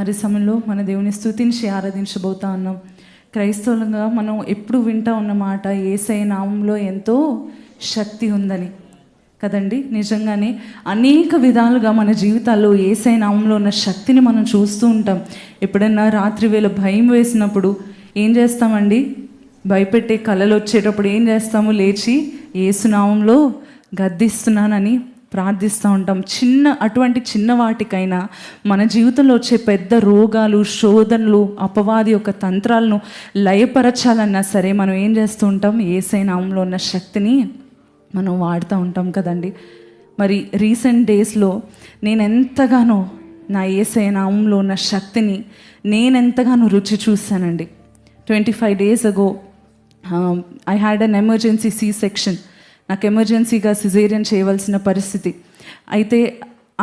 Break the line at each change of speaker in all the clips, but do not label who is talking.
మరి సమయంలో మన దేవుని స్థుతించి ఆరాధించబోతా ఉన్నాం. క్రైస్తవులంగా మనం ఎప్పుడు వింటా ఉన్న మాట ఏసై నామంలో ఎంతో శక్తి ఉందని. కదండి? నిజంగానే అనేక విధాలుగా మన జీవితాల్లో ఏసై నామంలో ఉన్న శక్తిని మనం చూస్తూ ఉంటాం. ఎప్పుడన్నా రాత్రి వేళ భయం వేసినప్పుడు ఏం చేస్తామండి? భయపెట్టే కళలు వచ్చేటప్పుడు ఏం చేస్తాము? లేచి ఏసునామంలో గద్దిస్తున్నానని ప్రార్థిస్తూ ఉంటాం. చిన్న అటువంటి చిన్న వాటికైనా మన జీవితంలో వచ్చే పెద్ద రోగాలు శోధనలు అపవాది యొక్క తంత్రాలను లయపరచాలన్నా సరే మనం ఏం చేస్తూ ఉంటాం? ఏసైనామంలో ఉన్న శక్తిని మనం వాడుతూ ఉంటాం కదండి. మరి రీసెంట్ డేస్లో నేను ఎంతగానో నా ఏసైనామంలో ఉన్న శక్తిని నేను ఎంతగానో రుచి చూశానండి. Twenty five days ago I had an emergency C section నాకు ఎమర్జెన్సీగా సిజేరియన్ చేయవలసిన పరిస్థితి. అయితే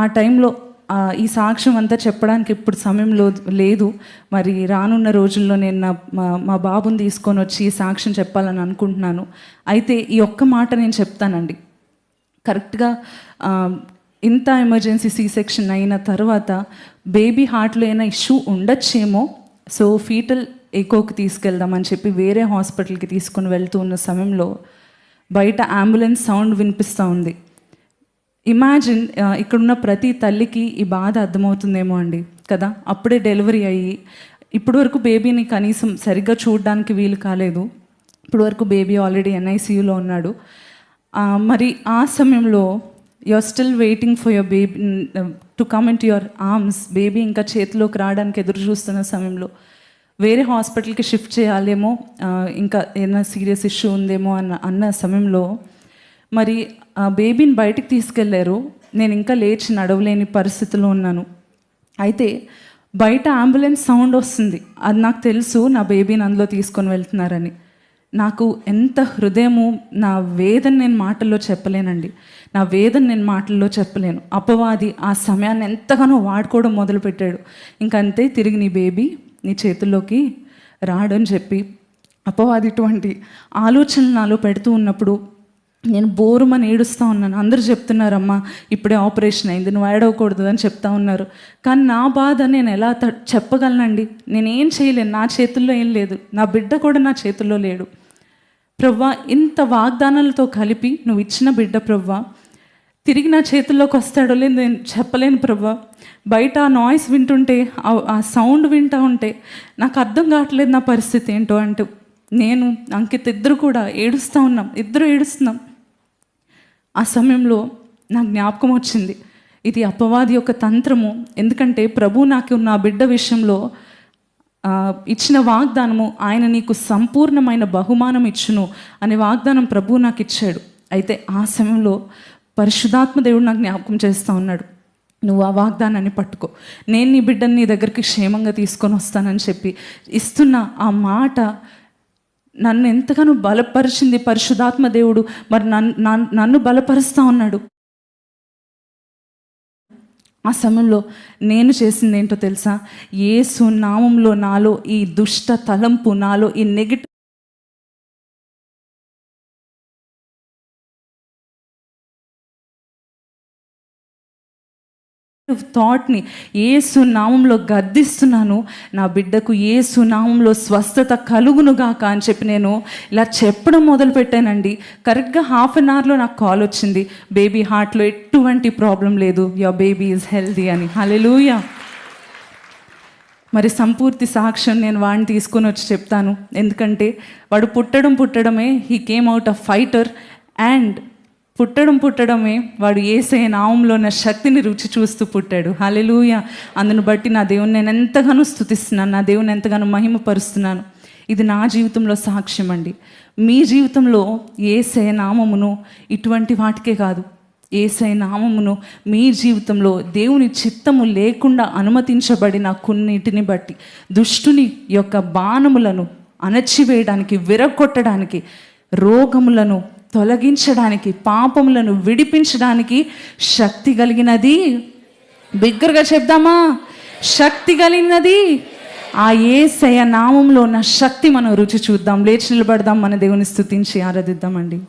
ఆ టైంలో ఈ సాక్ష్యం అంతా చెప్పడానికి ఇప్పుడు సమయంలో లేదు. మరి రానున్న రోజుల్లో నేను నా మా మా బాబుని తీసుకొని వచ్చి ఈ సాక్ష్యం చెప్పాలని అనుకుంటున్నాను. అయితే ఈ ఒక్క మాట నేను చెప్తానండి. కరెక్ట్గా ఇంత ఎమర్జెన్సీ సీ సెక్షన్ అయిన తర్వాత బేబీ హార్ట్లో ఏమైనా ఇష్యూ ఉండొచ్చేమో సో ఫీటల్ ఎకోకి తీసుకెళ్దామని చెప్పి వేరే హాస్పిటల్కి తీసుకొని వెళ్తూ ఉన్న సమయంలో బయట అంబులెన్స్ సౌండ్ వినిపిస్తూ ఉంది. ఇమాజిన్ ఇక్కడున్న ప్రతి తల్లికి ఈ బాధ అర్థమవుతుందేమో అండి కదా? అప్పుడే డెలివరీ అయ్యి ఇప్పటి వరకు బేబీని కనీసం సరిగ్గా చూడడానికి వీలు కాలేదు. ఇప్పటి వరకు బేబీ ఆల్రెడీ ఎన్ఐసియూలో ఉన్నాడు. మరి ఆ సమయంలో you are still waiting for your baby to come into your arms baby ఇంకా చేతిలోకి రావడానికి ఎదురు చూస్తున్న సమయంలో వేరే హాస్పిటల్కి షిఫ్ట్ చేయాలేమో ఇంకా ఏదైనా సీరియస్ ఇష్యూ ఉందేమో అన్న అన్న సమయంలో మరి ఆ బేబీని బయటికి తీసుకెళ్ళారు. నేను ఇంకా లేచి నడవలేని పరిస్థితిలో ఉన్నాను. అయితే బయట అంబులెన్స్ సౌండ్ వస్తుంది. అది నాకు తెలుసు నా బేబీని అందులో తీసుకొని వెళ్తున్నారని. నాకు ఎంత హృదయము నా వేదన నేను మాటల్లో చెప్పలేనండి. నా వేదన నేను మాటల్లో చెప్పలేను. అపవాది ఆ సమయాన్ని ఎంతగానో వాడుకోవడం మొదలుపెట్టాడు. ఇంకంతే తిరిగి నీ బేబీ నీ చేతుల్లోకి రాడని చెప్పి అపవాది ఇటువంటి ఆలోచనలు నాలో పెడుతూ ఉన్నప్పుడు నేను బోరుమని ఏడుస్తూ ఉన్నాను. అందరూ చెప్తున్నారమ్మా ఇప్పుడే ఆపరేషన్ అయింది నువ్వు ఏడవకూడదు అని చెప్తా ఉన్నారు. కానీ నా బాధ నేను ఎలా త- చెప్పగలనండి? నేనేం చేయలేను నా చేతుల్లో ఏం లేదు. నా బిడ్డ కూడా నా చేతుల్లో లేడు. ప్రవ్వా ఇంత వాగ్దానాలతో కలిపి నువ్వు ఇచ్చిన బిడ్డ ప్రవ్వా తిరిగి నా చేతుల్లోకి వస్తాడో లేదు నేను చెప్పలేను ప్రభా. బయట ఆ నాయిస్ వింటుంటే ఆ- సౌండ్ వింటూ ఉంటే నాకు అర్థం కావట్లేదు నా పరిస్థితి ఏంటో అంటూ. నేను అంకిత్ ఇద్దరు కూడా ఏడుస్తూ ఉన్నాం. ఇద్దరు ఏడుస్తున్నాం. ఆ సమయంలో నాకు జ్ఞాపకం వచ్చింది. ఇది అపవాది యొక్క తంత్రము. ఎందుకంటే ప్రభు నాకు నా బిడ్డ విషయంలో ఇచ్చిన వాగ్దానము ఆయన నీకు సంపూర్ణమైన బహుమానం ఇచ్చును అనే వాగ్దానం ప్రభు నాకు ఇచ్చాడు అయితే ఆ సమయంలో పరిశుధాత్మ దేవుడు నాకు జ్ఞాపకం చేస్తూ ఉన్నాడు. నువ్వు ఆ వాగ్దానాన్ని పట్టుకో. నేను నీ బిడ్డని నీ దగ్గరికి క్షేమంగా తీసుకొని వస్తానని చెప్పి ఇస్తున్న ఆ మాట నన్ను ఎంతగానో బలపరిచింది పరిశుధాత్మ దేవుడు. మరి నన్ను నన్ను- బలపరుస్తూ ఉన్నాడు. ఆ సమయంలో నేను చేసింది ఏంటో తెలుసా? ఏసు నామంలో నాలో ఈ దుష్ట తలంపు నాలో ఈ నెగిటివ్ థాట్ని ఏ సునామంలో గద్దిస్తున్నాను నా బిడ్డకు ఏ సునామంలో స్వస్థత కలుగునుగాక అని చెప్పి నేను ఇలా చెప్పడం మొదలుపెట్టానండి కరెక్ట్గా హాఫ్ అన్ అవర్లో నాకు కాల్ వచ్చింది బేబీ హార్ట్లో ఎటువంటి ప్రాబ్లం లేదు యువర్ బేబీ ఈజ్ హెల్దీ అని హల్లెలూయా మరి సంపూర్తి సాక్ష్యం నేను వాడిని తీసుకొని వచ్చి చెప్తాను ఎందుకంటే వాడు పుట్టడం పుట్టడమే he came out of fighter and పుట్టడం పుట్టడమే వాడు ఏసే నామంలో ఉన్న శక్తిని రుచి చూస్తూ పుట్టాడు. హలెలూయ అందును బట్టి నా దేవుని నేను ఎంతగానో స్థుతిస్తున్నాను నా దేవుని ఎంతగానో మహిమపరుస్తున్నాను. ఇది నా జీవితంలో సాక్ష్యం అండి. మీ జీవితంలో ఏసే నామమును ఇటువంటి వాటికే కాదు. ఏసై నామమును మీ జీవితంలో దేవుని చిత్తము లేకుండా అనుమతించబడిన కొన్నిటిని బట్టి దుష్టుని యొక్క బాణములను అణచివేయడానికి విరగొట్టడానికి రోగములను తొలగించడానికి పాపములను విడిపించడానికి శక్తి కలిగినది. బిగ్గరగా చెప్దామా? శక్తి కలిగినది. ఆ ఏసయ నామంలో ఉన్న శక్తి మనం రుచి చూద్దాం. లేచి నిలబడదాం. మన దేవుని స్థుతించి ఆరాధిద్దామండి.